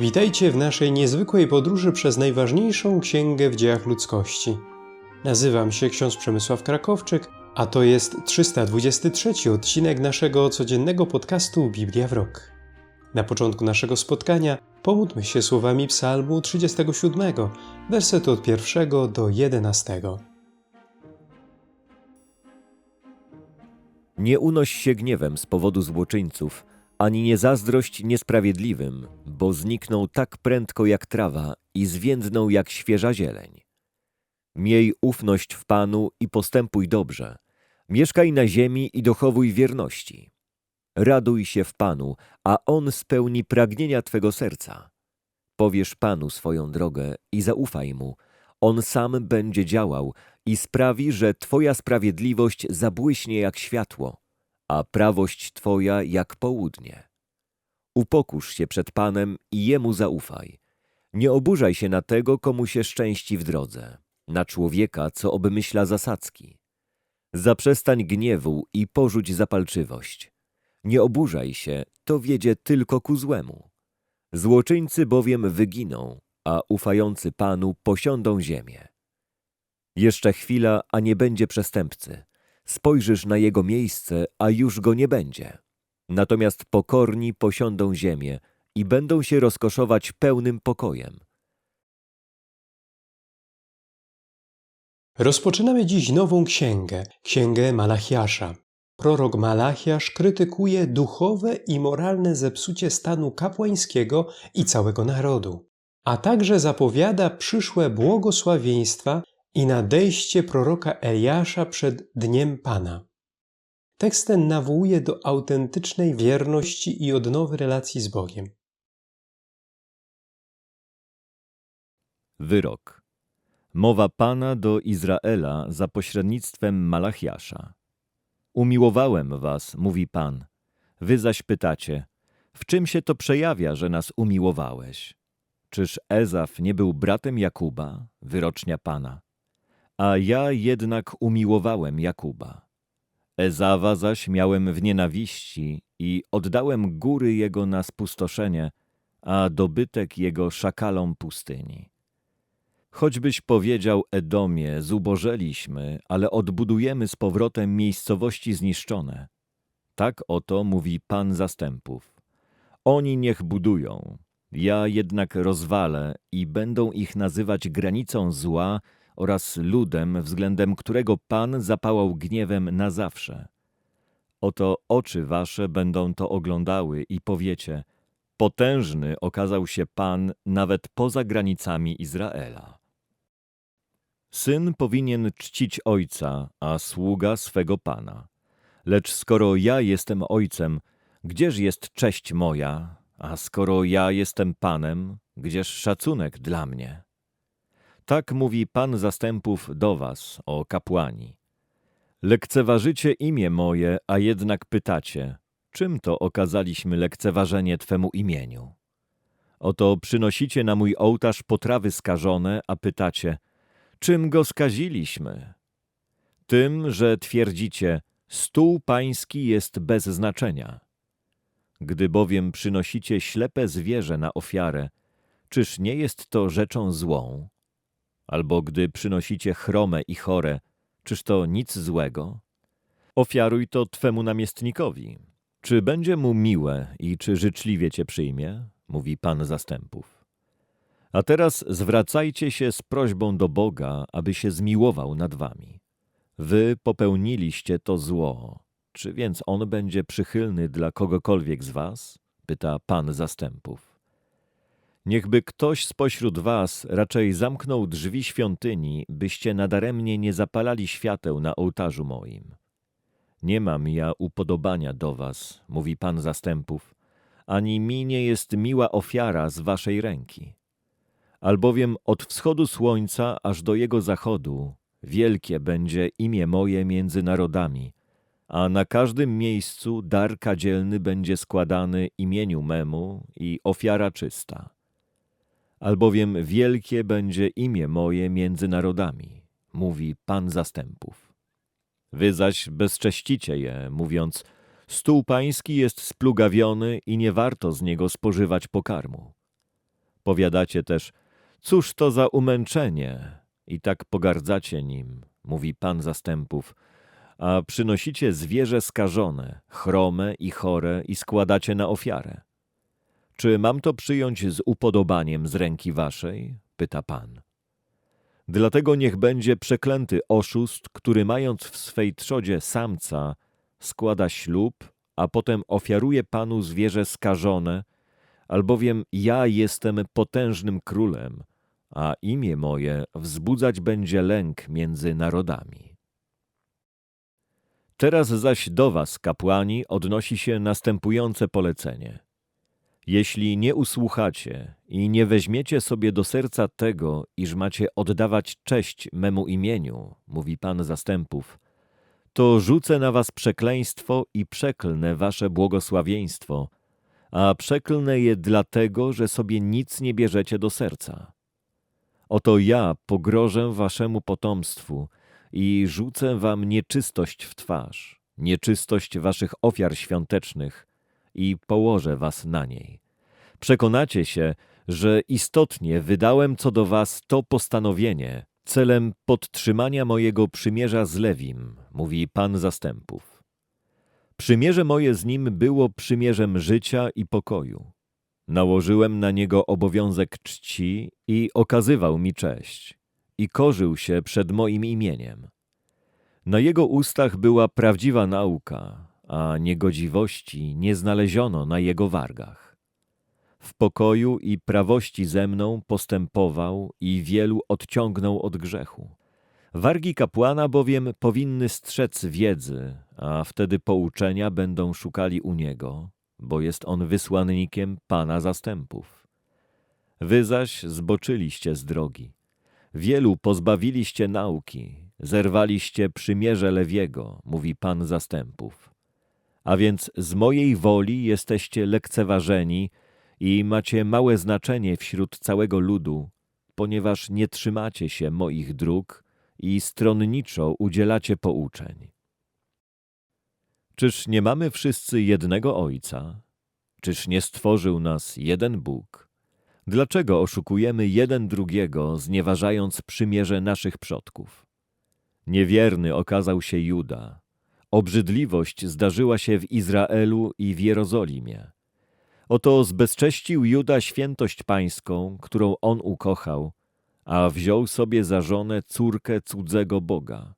Witajcie w naszej niezwykłej podróży przez najważniejszą księgę w dziejach ludzkości. Nazywam się ksiądz Przemysław Krakowczyk, a to jest 323 odcinek naszego codziennego podcastu Biblia w rok. Na początku naszego spotkania pomódlmy się słowami Psalmu 37, wersetu od 1 do 11. Nie unoś się gniewem z powodu złoczyńców, ani nie zazdrość niesprawiedliwym, bo znikną tak prędko jak trawa i zwiędną jak świeża zieleń. Miej ufność w Panu i postępuj dobrze. Mieszkaj na ziemi i dochowuj wierności. Raduj się w Panu, a On spełni pragnienia Twego serca. Powiesz Panu swoją drogę i zaufaj Mu. On sam będzie działał i sprawi, że Twoja sprawiedliwość zabłyśnie jak światło, a prawość Twoja jak południe. Upokóż się przed Panem i Jemu zaufaj. Nie oburzaj się na tego, komu się szczęści w drodze, na człowieka, co obmyśla zasadzki. Zaprzestań gniewu i porzuć zapalczywość. Nie oburzaj się, to wiedzie tylko ku złemu. Złoczyńcy bowiem wyginą, a ufający Panu posiądą ziemię. Jeszcze chwila, a nie będzie przestępcy. Spojrzysz na jego miejsce, a już go nie będzie. Natomiast pokorni posiądą ziemię i będą się rozkoszować pełnym pokojem. Rozpoczynamy dziś nową księgę, księgę Malachiasza. Prorok Malachiasz krytykuje duchowe i moralne zepsucie stanu kapłańskiego i całego narodu, a także zapowiada przyszłe błogosławieństwa i nadejście proroka Eliasza przed Dniem Pana. Tekst ten nawołuje do autentycznej wierności i odnowy relacji z Bogiem. Wyrok. Mowa Pana do Izraela za pośrednictwem Malachiasza. Umiłowałem was, mówi Pan. Wy zaś pytacie, w czym się to przejawia, że nas umiłowałeś? Czyż Ezaf nie był bratem Jakuba, wyrocznia Pana? A ja jednak umiłowałem Jakuba. Ezawa zaś miałem w nienawiści i oddałem góry jego na spustoszenie, a dobytek jego szakalom pustyni. Choćbyś powiedział Edomie, zubożeliśmy, ale odbudujemy z powrotem miejscowości zniszczone. Tak oto mówi Pan zastępów. Oni niech budują, ja jednak rozwalę i będą ich nazywać granicą zła oraz ludem, względem którego Pan zapałał gniewem na zawsze. Oto oczy wasze będą to oglądały i powiecie, potężny okazał się Pan nawet poza granicami Izraela. Syn powinien czcić ojca, a sługa swego Pana. Lecz skoro ja jestem ojcem, gdzież jest cześć moja, a skoro ja jestem Panem, gdzież szacunek dla mnie? Tak mówi Pan zastępów do was, o kapłani. Lekceważycie imię moje, a jednak pytacie, czym to okazaliśmy lekceważenie Twemu imieniu? Oto przynosicie na mój ołtarz potrawy skażone, a pytacie, czym go skaziliśmy? Tym, że twierdzicie, stół pański jest bez znaczenia. Gdy bowiem przynosicie ślepe zwierzę na ofiarę, czyż nie jest to rzeczą złą? Albo gdy przynosicie chrome i chore, czyż to nic złego? Ofiaruj to Twemu namiestnikowi. Czy będzie mu miłe i czy życzliwie Cię przyjmie? Mówi Pan zastępów. A teraz zwracajcie się z prośbą do Boga, aby się zmiłował nad Wami. Wy popełniliście to zło. Czy więc On będzie przychylny dla kogokolwiek z Was? Pyta Pan zastępów. Niechby ktoś spośród was raczej zamknął drzwi świątyni, byście nadaremnie nie zapalali świateł na ołtarzu moim. Nie mam ja upodobania do was, mówi Pan zastępów, ani mi nie jest miła ofiara z waszej ręki. Albowiem od wschodu słońca aż do jego zachodu wielkie będzie imię moje między narodami, a na każdym miejscu dar kadzielny będzie składany imieniu memu i ofiara czysta albowiem wielkie będzie imię moje między narodami, mówi Pan zastępów. Wy zaś bezcześcicie je, mówiąc, stół pański jest splugawiony i nie warto z niego spożywać pokarmu. Powiadacie też, cóż to za umęczenie? I tak pogardzacie nim, mówi Pan zastępów, a przynosicie zwierzę skażone, chrome i chore i składacie na ofiarę. Czy mam to przyjąć z upodobaniem z ręki waszej? pyta Pan. Dlatego niech będzie przeklęty oszust, który mając w swej trzodzie samca, składa ślub, a potem ofiaruje Panu zwierzę skażone, albowiem ja jestem potężnym królem, a imię moje wzbudzać będzie lęk między narodami. Teraz zaś do was, kapłani, odnosi się następujące polecenie. Jeśli nie usłuchacie i nie weźmiecie sobie do serca tego, iż macie oddawać cześć memu imieniu, mówi Pan zastępów, to rzucę na was przekleństwo i przeklnę wasze błogosławieństwo, a przeklnę je dlatego, że sobie nic nie bierzecie do serca. Oto ja pogrożę waszemu potomstwu i rzucę wam nieczystość w twarz, nieczystość waszych ofiar świątecznych i położę was na niej. Przekonacie się, że istotnie wydałem co do was to postanowienie celem podtrzymania mojego przymierza z Lewim, mówi Pan zastępów. Przymierze moje z nim było przymierzem życia i pokoju. Nałożyłem na niego obowiązek czci i okazywał mi cześć i korzył się przed moim imieniem. Na jego ustach była prawdziwa nauka, a niegodziwości nie znaleziono na jego wargach. W pokoju i prawości ze mną postępował i wielu odciągnął od grzechu. Wargi kapłana bowiem powinny strzec wiedzy, a wtedy pouczenia będą szukali u niego, bo jest on wysłannikiem Pana zastępów. Wy zaś zboczyliście z drogi. Wielu pozbawiliście nauki, zerwaliście przymierze Lewiego, mówi Pan zastępów. A więc z mojej woli jesteście lekceważeni i macie małe znaczenie wśród całego ludu, ponieważ nie trzymacie się moich dróg i stronniczo udzielacie pouczeń. Czyż nie mamy wszyscy jednego Ojca? Czyż nie stworzył nas jeden Bóg? Dlaczego oszukujemy jeden drugiego, znieważając przymierze naszych przodków? Niewierny okazał się Juda. Obrzydliwość zdarzyła się w Izraelu i w Jerozolimie. Oto zbezcześcił Juda świętość pańską, którą on ukochał, a wziął sobie za żonę córkę cudzego Boga.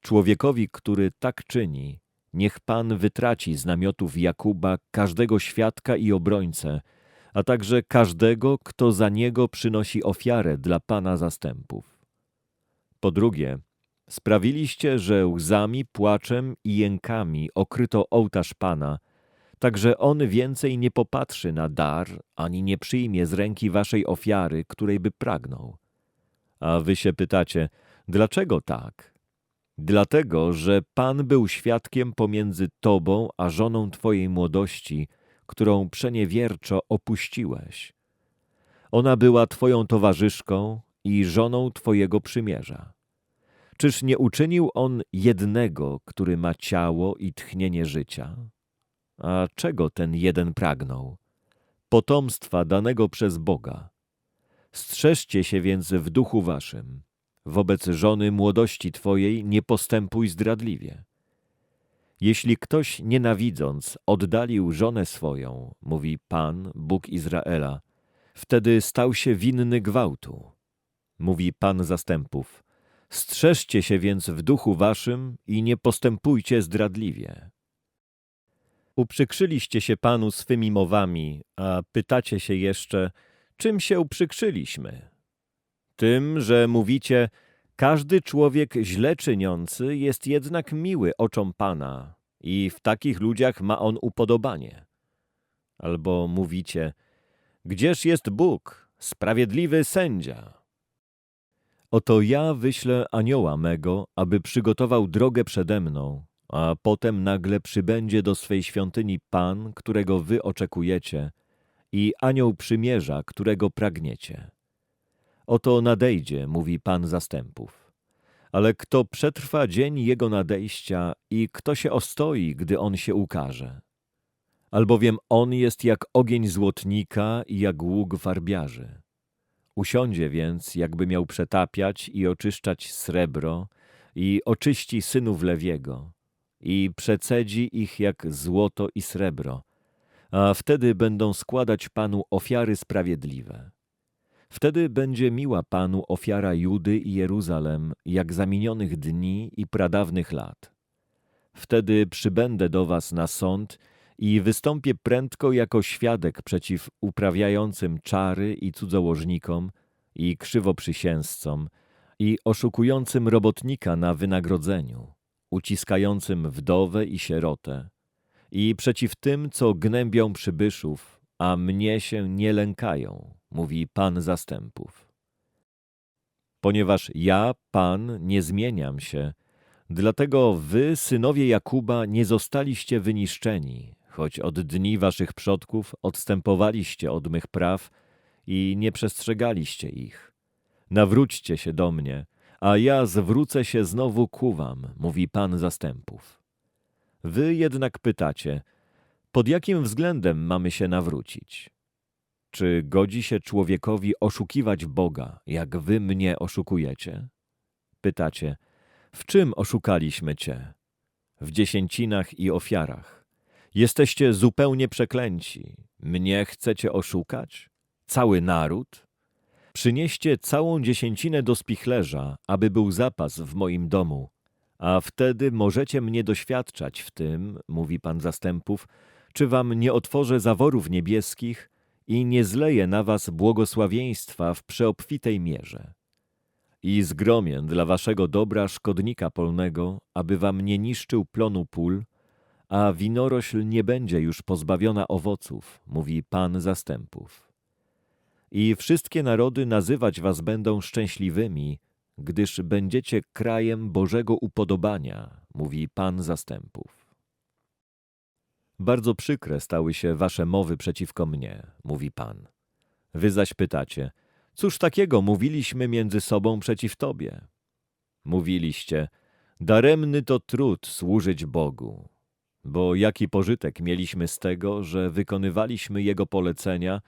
Człowiekowi, który tak czyni, niech Pan wytraci z namiotów Jakuba każdego świadka i obrońcę, a także każdego, kto za niego przynosi ofiarę dla Pana zastępów. Po drugie, sprawiliście, że łzami, płaczem i jękami okryto ołtarz Pana, tak że on więcej nie popatrzy na dar, ani nie przyjmie z ręki waszej ofiary, której by pragnął. A wy się pytacie, dlaczego tak? Dlatego, że Pan był świadkiem pomiędzy tobą a żoną twojej młodości, którą przeniewierczo opuściłeś. Ona była twoją towarzyszką i żoną twojego przymierza. Czyż nie uczynił on jednego, który ma ciało i tchnienie życia? A czego ten jeden pragnął? Potomstwa danego przez Boga. Strzeżcie się więc w duchu waszym. Wobec żony młodości twojej nie postępuj zdradliwie. Jeśli ktoś nienawidząc oddalił żonę swoją, mówi Pan, Bóg Izraela, wtedy stał się winny gwałtu. Mówi Pan zastępów, strzeżcie się więc w duchu waszym i nie postępujcie zdradliwie. Uprzykrzyliście się Panu swymi mowami, a pytacie się jeszcze, czym się uprzykrzyliśmy? Tym, że mówicie, każdy człowiek źle czyniący jest jednak miły oczom Pana i w takich ludziach ma on upodobanie. Albo mówicie, gdzież jest Bóg, sprawiedliwy sędzia? Oto ja wyślę anioła mego, aby przygotował drogę przede mną, a potem nagle przybędzie do swej świątyni Pan, którego wy oczekujecie, i anioł przymierza, którego pragniecie. Oto nadejdzie, mówi Pan zastępów. Ale kto przetrwa dzień jego nadejścia i kto się ostoi, gdy on się ukaże? albowiem on jest jak ogień złotnika i jak łuk farbiarzy. Usiądzie więc, jakby miał przetapiać i oczyszczać srebro, i oczyści synów Lewiego, i przecedzi ich jak złoto i srebro, a wtedy będą składać Panu ofiary sprawiedliwe. Wtedy będzie miła Panu ofiara Judy i Jeruzalem, jak zaminionych dni i pradawnych lat. Wtedy przybędę do was na sąd i wystąpię prędko jako świadek przeciw uprawiającym czary i cudzołożnikom i krzywoprzysięzcom i oszukującym robotnika na wynagrodzeniu, uciskającym wdowę i sierotę i przeciw tym, co gnębią przybyszów, a mnie się nie lękają, mówi Pan zastępów. Ponieważ ja, Pan, nie zmieniam się, dlatego wy, synowie Jakuba, nie zostaliście wyniszczeni, choć od dni waszych przodków odstępowaliście od mych praw i nie przestrzegaliście ich. Nawróćcie się do mnie, a ja zwrócę się znowu ku wam, mówi Pan zastępów. Wy jednak pytacie, pod jakim względem mamy się nawrócić? Czy godzi się człowiekowi oszukiwać Boga, jak wy mnie oszukujecie? Pytacie, w czym oszukaliśmy cię? W dziesięcinach i ofiarach. Jesteście zupełnie przeklęci. Mnie chcecie oszukać? Cały naród? Przynieście całą dziesięcinę do spichlerza, aby był zapas w moim domu, a wtedy możecie mnie doświadczać w tym, mówi Pan zastępów, czy wam nie otworzę zaworów niebieskich i nie zleję na was błogosławieństwa w przeobfitej mierze. I zgromię dla waszego dobra szkodnika polnego, aby wam nie niszczył plonu pól, a winorośl nie będzie już pozbawiona owoców, mówi Pan zastępów. I wszystkie narody nazywać was będą szczęśliwymi, gdyż będziecie krajem Bożego upodobania, mówi Pan zastępów. Bardzo przykre stały się wasze mowy przeciwko mnie, mówi Pan. Wy zaś pytacie, cóż takiego mówiliśmy między sobą przeciw Tobie? Mówiliście, daremny to trud służyć Bogu, bo jaki pożytek mieliśmy z tego, że wykonywaliśmy Jego polecenia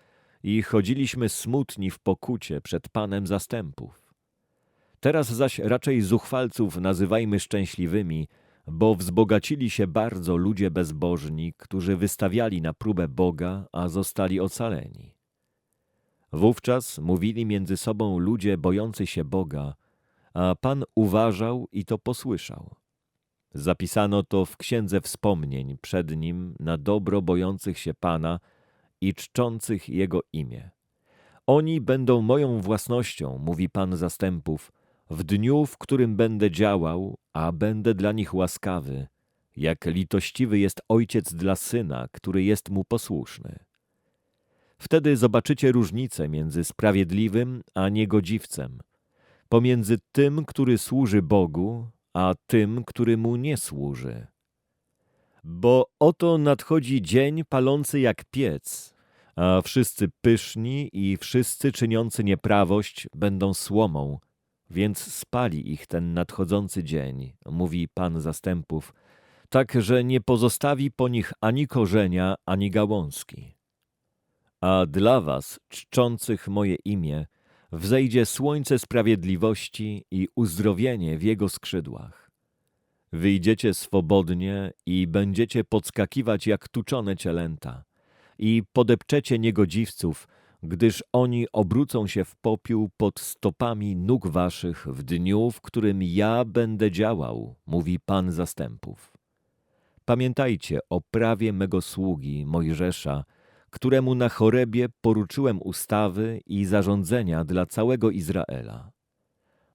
i chodziliśmy smutni w pokucie przed Panem zastępów. Teraz zaś raczej zuchwalców nazywajmy szczęśliwymi, bo wzbogacili się bardzo ludzie bezbożni, którzy wystawiali na próbę Boga, a zostali ocaleni. Wówczas mówili między sobą ludzie bojący się Boga, a Pan uważał i to posłyszał. Zapisano to w księdze wspomnień przed nim na dobro bojących się Pana i czczących Jego imię. Oni będą moją własnością, mówi Pan zastępów, w dniu, w którym będę działał, a będę dla nich łaskawy, jak litościwy jest ojciec dla syna, który jest mu posłuszny. Wtedy zobaczycie różnicę między sprawiedliwym a niegodziwcem, pomiędzy tym, który służy Bogu, a tym, który mu nie służy. Bo oto nadchodzi dzień palący jak piec, a wszyscy pyszni i wszyscy czyniący nieprawość będą słomą, więc spali ich ten nadchodzący dzień, mówi Pan zastępów, tak, że nie pozostawi po nich ani korzenia, ani gałązki. A dla was, czczących moje imię, wzejdzie słońce sprawiedliwości i uzdrowienie w jego skrzydłach. Wyjdziecie swobodnie i będziecie podskakiwać jak tuczone cielęta i podepczecie niegodziwców, gdyż oni obrócą się w popiół pod stopami nóg waszych w dniu, w którym ja będę działał, mówi Pan zastępów. Pamiętajcie o prawie mego sługi Mojżesza, któremu na chorebie poruczyłem ustawy i zarządzenia dla całego Izraela.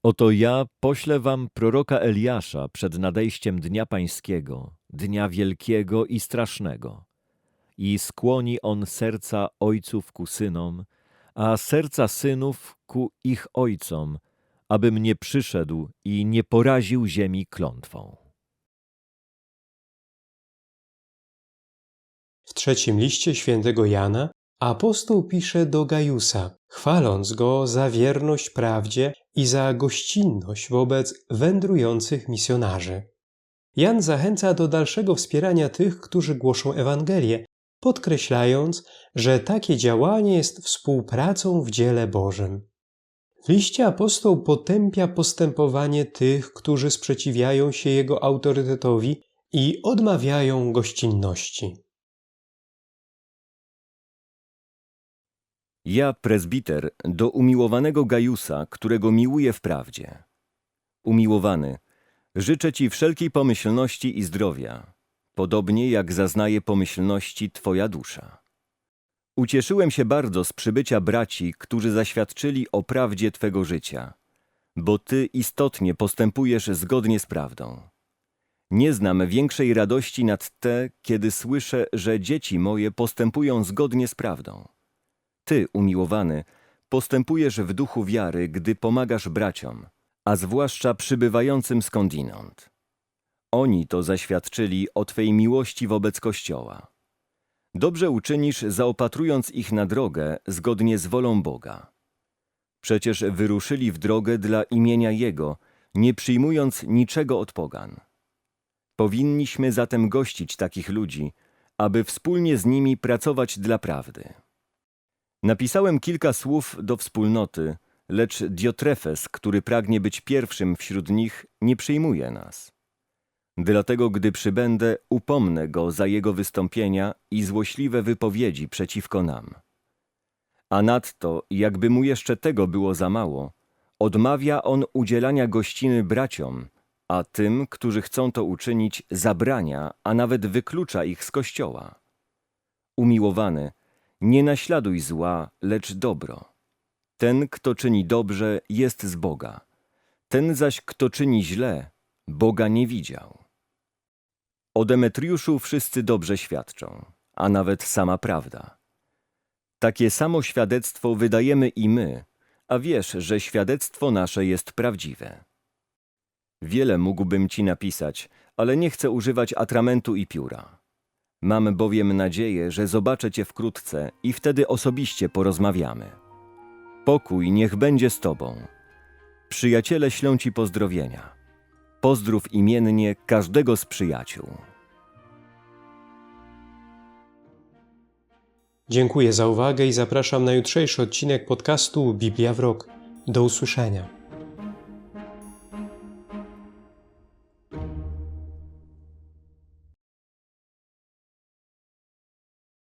Oto ja poślę wam proroka Eliasza przed nadejściem Dnia Pańskiego, Dnia Wielkiego i Strasznego. I skłoni on serca ojców ku synom, a serca synów ku ich ojcom, abym nie przyszedł i nie poraził ziemi klątwą. Trzecim liście świętego Jana apostoł pisze do Gajusa, chwaląc go za wierność prawdzie i za gościnność wobec wędrujących misjonarzy. Jan zachęca do dalszego wspierania tych, którzy głoszą Ewangelię, podkreślając, że takie działanie jest współpracą w dziele Bożym. W liście apostoł potępia postępowanie tych, którzy sprzeciwiają się jego autorytetowi i odmawiają gościnności. Ja, prezbiter, do umiłowanego Gajusa, którego miłuję w prawdzie. Umiłowany, życzę Ci wszelkiej pomyślności i zdrowia, podobnie jak zaznaje pomyślności Twoja dusza. Ucieszyłem się bardzo z przybycia braci, którzy zaświadczyli o prawdzie Twego życia, bo Ty istotnie postępujesz zgodnie z prawdą. Nie znam większej radości nad te, kiedy słyszę, że dzieci moje postępują zgodnie z prawdą. Ty, umiłowany, postępujesz w duchu wiary, gdy pomagasz braciom, a zwłaszcza przybywającym skądinąd. Oni to zaświadczyli o Twej miłości wobec Kościoła. Dobrze uczynisz, zaopatrując ich na drogę zgodnie z wolą Boga. Przecież wyruszyli w drogę dla imienia Jego, nie przyjmując niczego od pogan. Powinniśmy zatem gościć takich ludzi, aby wspólnie z nimi pracować dla prawdy. Napisałem kilka słów do wspólnoty, lecz Diotrefes, który pragnie być pierwszym wśród nich, nie przyjmuje nas. Dlatego, gdy przybędę, upomnę go za jego wystąpienia i złośliwe wypowiedzi przeciwko nam. A nadto, jakby mu jeszcze tego było za mało, odmawia on udzielania gościny braciom, a tym, którzy chcą to uczynić, zabrania, a nawet wyklucza ich z kościoła. Umiłowany, nie naśladuj zła, lecz dobro. Ten, kto czyni dobrze, jest z Boga. Ten zaś, kto czyni źle, Boga nie widział. O Demetriuszu wszyscy dobrze świadczą, a nawet sama prawda. Takie samo świadectwo wydajemy i my, a wiesz, że świadectwo nasze jest prawdziwe. Wiele mógłbym ci napisać, ale nie chcę używać atramentu i pióra. Mam bowiem nadzieję, że zobaczę cię wkrótce i wtedy osobiście porozmawiamy. Pokój niech będzie z tobą. Przyjaciele ślą ci pozdrowienia. Pozdrów imiennie każdego z przyjaciół. Dziękuję za uwagę i zapraszam na jutrzejszy odcinek podcastu Biblia w rok. Do usłyszenia.